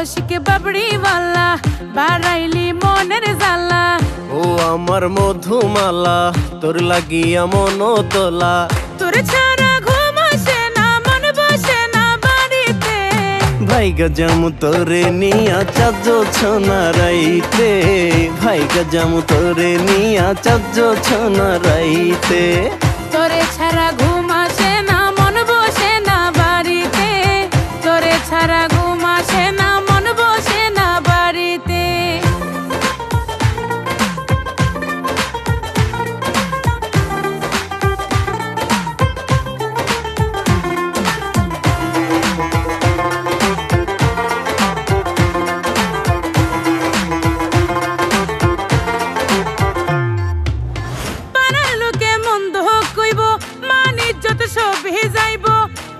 আশিক বাবড়িওয়ালা বাড়াইলি মনের জ্বালা। ও আমার মধুমালা তোর লাগিয়া মন তোলা তোর ছাড়া ঘুম আসে না মন বসে না বাড়িতে। ভাই গজামু তোরে নিয়া চাজ ছনা রাইতে ভাই গজামু তোরে নিয়া চাজ ছনা রাইতে তোরে ছাড়া ঘুম আসে না মন বসে না বাড়িতে। তোরে ছাড়া ঘুম আসে না যাইব।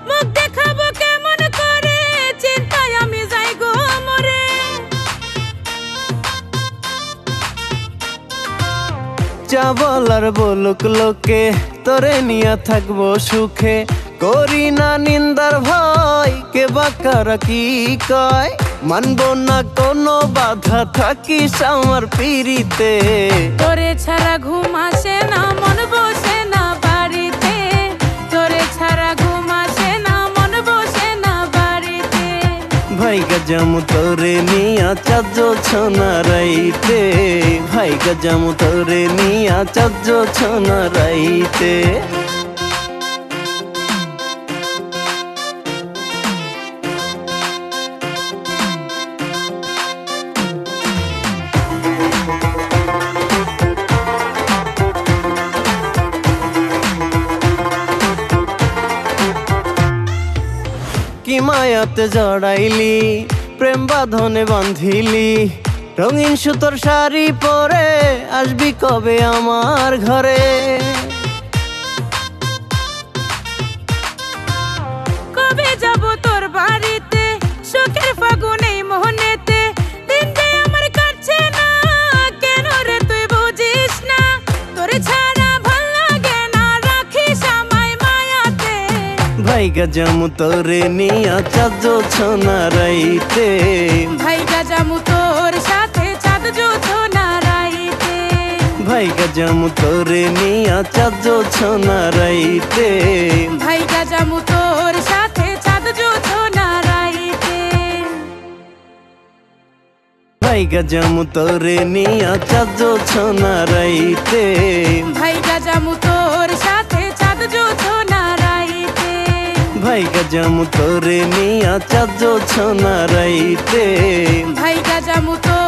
মুখ দেখাবো কেমন করে চিন্তায় আমি যাই গো মরে। যা বলার বলুক লোকে তোরে নিয়া থাকব সুখে। করি না নিন্দার ভয় কে বাকারা কি কয়? মানবো না কোনো বাধা থাকিস আমার পিড়িতে। তোরে ছাড়া ঘুম আসে ভাই গজাম তোরে নিয়া চাজ ছনা রাইতে ভাই গজাম তোরে নিয়া চাজ ছনা রাইতে কি মায়াতে জড়াইলি? প্রেম বাঁধনে বাঁধিলি। রঙিন সুতোর শাড়ি পরে আসবি কবে আমার ঘরে? ভাই গজামু তোরে নিয়া চাজ ছনা রাইতে। ভাই গাজামু তোর সাথে চাঁদ জুতো না রাইতে। ভাই গজামু তোরে নিয়া চাজ ছনা রাইতে। ভাই গাজামু তোর সাথে চাঁদ জুতো না রাইতে। ভাই গজামু তোরে নিয়া চাজ ছনা রাইতে। ভাই গাজামু তোর সাথে ভাই গজামু তোরে নিয়া চাঁদ ছনা রাইতে। ভাই গাজামু তোর